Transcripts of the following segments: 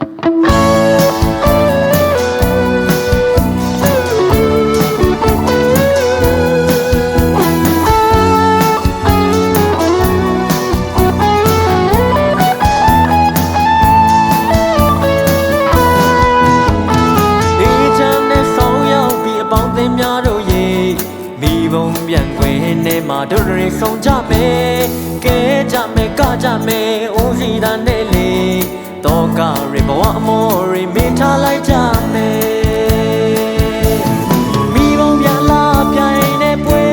ဒီချမ်းနဲ့ဆောင်ရောက်ပြီးအပေါင်းအသင်းများတို့ရေမိဘုံပြန်ခွင်နဲ့မှာတို့တွေဆုံးကြမယ်ကဲကြမယ်ကကြမယ်ဦးစီတန်နဲ့လေ တော့ကရေဘဝအမောရေမင်းထားလိုက်ကြမယ်မိဘုံပြန်လာပြိုင်နေပွဲ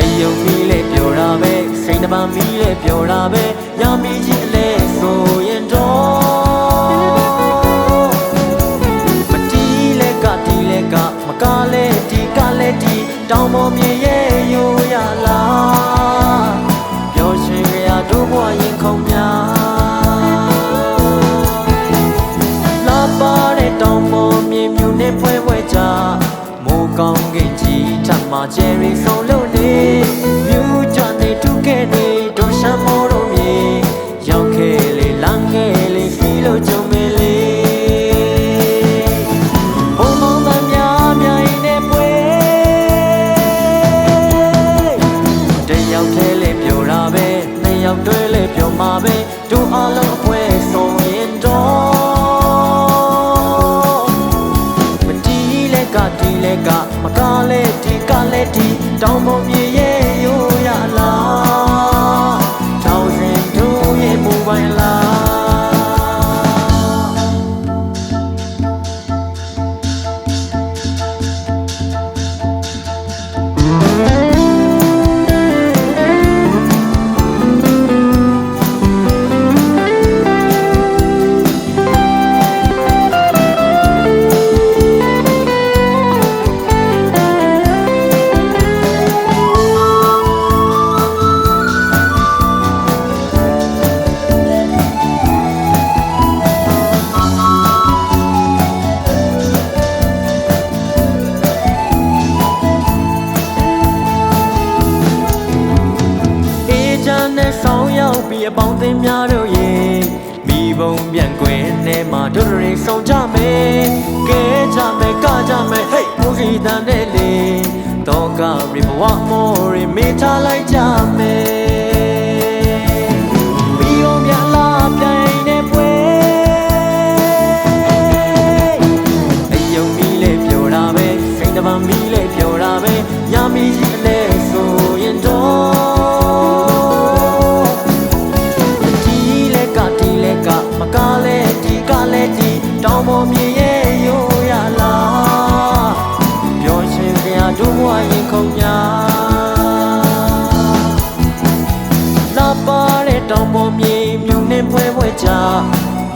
အယုံမီလေးပြောတာပဲစိတ်နှပါမီလေးပြောတာပဲညမီကြီးအလဲဆိုရင်တော့မတီးလဲကတီးလဲကမကားလဲဒီကလဲဒီတောင်ပေါ်မြေ တို့ဘဝရင်ခုန်များလာပါတဲ့တောင်ပေါ်မြေမြူနဲ့ဖွဲဖွဲကြမိုးကောင်းကင်ကြီးထပ်မှာကျယ်ရီဆုံးလို့နေမြူး နှစ်ယောက်တွဲလေးပြောမှာပဲတို့အလုံးအပွဲဆုံးရင်တော့မတီးလဲကတီးလဲကမကားလဲဒီကလဲဒီတောင်ပေါ်မြေ ရောက်ပြီးအပေါင်းအသင်းများတို့ရေမိဘုံပြန်ကွယ်နဲ့မှာတို့တွေဆုံးကြမယ်ကဲကြမယ်ကကြမယ်ဟေးဘုရားတန်တဲ့လေတော့ကရေဘဝမော်ရေမေးထားလိုက်ကြမယ် တောင်ပေါ်မြေမြုံနဲ့ဖွဲဖွဲကြ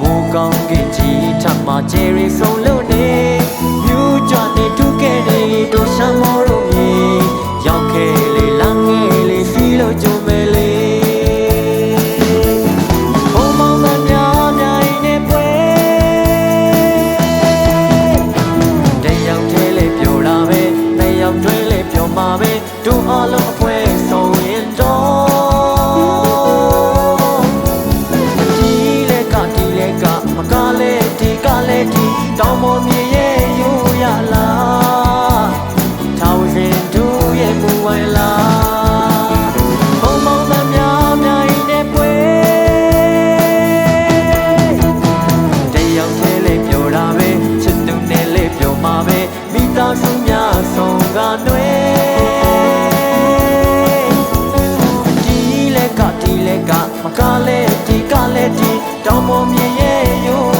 မိုးကောင်းကင်ကြီးထပ်မှာဂျယ်ရီဆုံးလို့နေမြူးကြနေထုခဲ့နေတို့ရှမ်းမောတို့မြေရောက်ခဲ့လေလမ်းငယ်လေးစီလို့ကြုံမဲ့လေဘုံမောင်သားများမြိုင်နေပွဲတယောက်တည်းလေးပြောတာပဲနှစ်ယောက်တွဲလေးပြောမှာပဲတို့အလုံး ကဒီလဲကမကလဲဒီကလဲဒီတောင်ပေါ်မြေရဲ့ရိုး